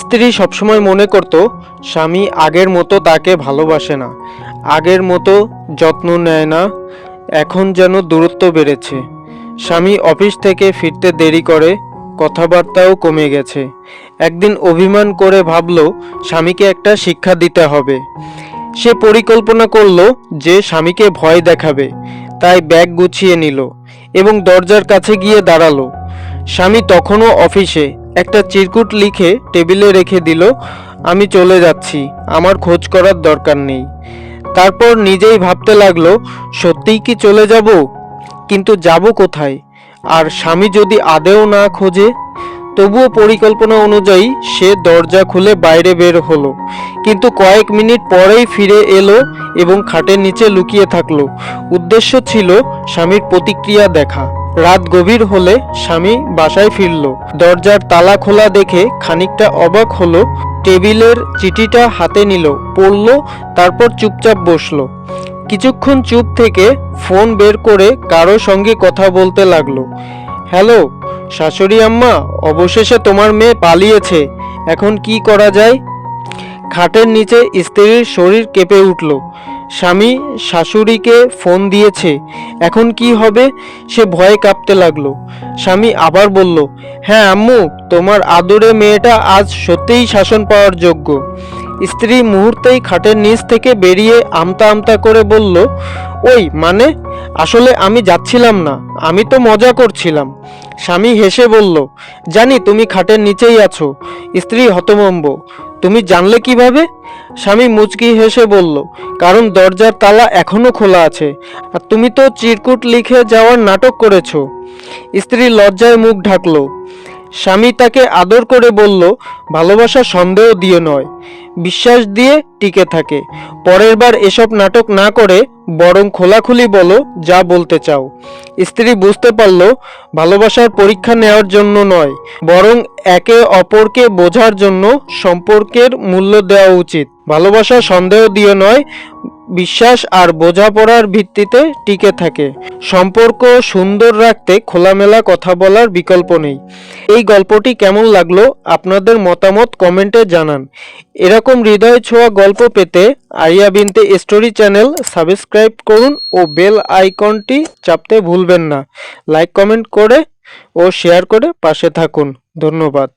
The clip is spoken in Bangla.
স্ত্রী সবসময় মনে করত, স্বামী আগের মতো তাকে ভালোবাসে না, আগের মতো যত্ন নেয় না, এখন যেন দূরত্ব বেড়েছে। স্বামী অফিস থেকে ফিরতে দেরি করে, কথাবার্তাও কমে গেছে। একদিন অভিমান করে ভাবলো, স্বামীকে একটা শিক্ষা দিতে হবে। সে পরিকল্পনা করল যে স্বামীকে ভয় দেখাবে, তাই ব্যাগ গুছিয়ে নিল এবং দরজার কাছে গিয়ে দাঁড়াল। স্বামী তখনও অফিসে একটা চিরকুট লিখে টেবিলে রেখে দিল, আমি চলে যাচ্ছি, আমার খোঁজ করার দরকার নেই। তারপর নিজেই ভাবতে লাগল, সত্যিই কি চলে যাব? কিন্তু যাব কোথায়? আর স্বামী যদি আদেও না খোঁজে? তবুও পরিকল্পনা অনুযায়ী সে দরজা খুলে বাইরে বের হলো, কিন্তু কয়েক মিনিট পরেই ফিরে এলো এবং খাটের নিচে লুকিয়ে থাকল। উদ্দেশ্য ছিল স্বামীর প্রতিক্রিয়া দেখা। রাত গভীর হলে স্বামী বাসায় ফিরল। দরজার তালা খোলা দেখে খানিকটা অবাক হলো। টেবিলের চিঠিটা হাতে নিল, পড়ল, তারপর চুপচাপ বসল। কিছুক্ষণ চুপ থেকে ফোন বের করে কারও সঙ্গে কথা বলতে লাগল। হ্যালো, শাশুড়ি আম্মা, অবশেষে তোমার মেয়ে পালিয়েছে। এখন কি করা যায়? খাটের নিচে স্ত্রীর শরীর কেঁপে উঠল। স্বামী শাশুড়িকে ফোন দিয়েছে, এখন কি হবে? সে ভয়ে কাঁপতে লাগল। স্বামী আবার বলল হ্যাঁ আম্মু, তোমার আদরে মেয়েটা আজ সত্যিই শাসন পাওয়ার যোগ্য। স্ত্রী মুহূর্তেই খাটের নিচ থেকে বেরিয়ে আমতা আমতা করে বলল, ওই মানে? আসলে আমি যাচ্ছিলাম না, আমি তো মজা করছিলাম। স্বামী হেসে বলল, জানি তুমি খাটের নিচেই আছো। স্ত্রী হতমম্ব তুমি জানলে কীভাবে? স্বামী মুচকি হেসে বলল, কারণ দরজার তালা এখনও খোলা আছে, আর তুমি তো চিরকুট লিখে যাওয়ার নাটক করেছ। স্ত্রী লজ্জায় মুখ ঢাকলো স্বামী তাকে আদর করে বলল, ভালোবাসা সন্দেহ দিয়ে নয়, বিশ্বাস দিয়ে টিকে থাকে। পরের বার এসব নাটক না করে বরং খোলাখুলি বলো যা বলতে চাও। স্ত্রী বুঝতে পারল, ভালোবাসার পরীক্ষা নেওয়ার জন্য নয়, বরং একে অপরকে বোঝার জন্য সম্পর্কের মূল্য দেওয়া উচিত। ভালোবাসা সন্দেহ দিয়ে নয়, বিশ্বাস আর বোঝাপড়ার ভিত্তিতে টিকে থাকে। সম্পর্ক সুন্দর রাখতে খোলামেলা কথা বলার বিকল্প নেই। এই গল্পটি কেমন লাগল আপনাদের মতামত কমেন্টে জানান। এরকম হৃদয় ছোঁয়া গল্প পেতে Ariya Binte story channel subscribe করুন ও বেল আইকনটি চাপতে ভুলবেন না। লাইক, কমেন্ট করে ও শেয়ার করে পাশে থাকুন। ধন্যবাদ।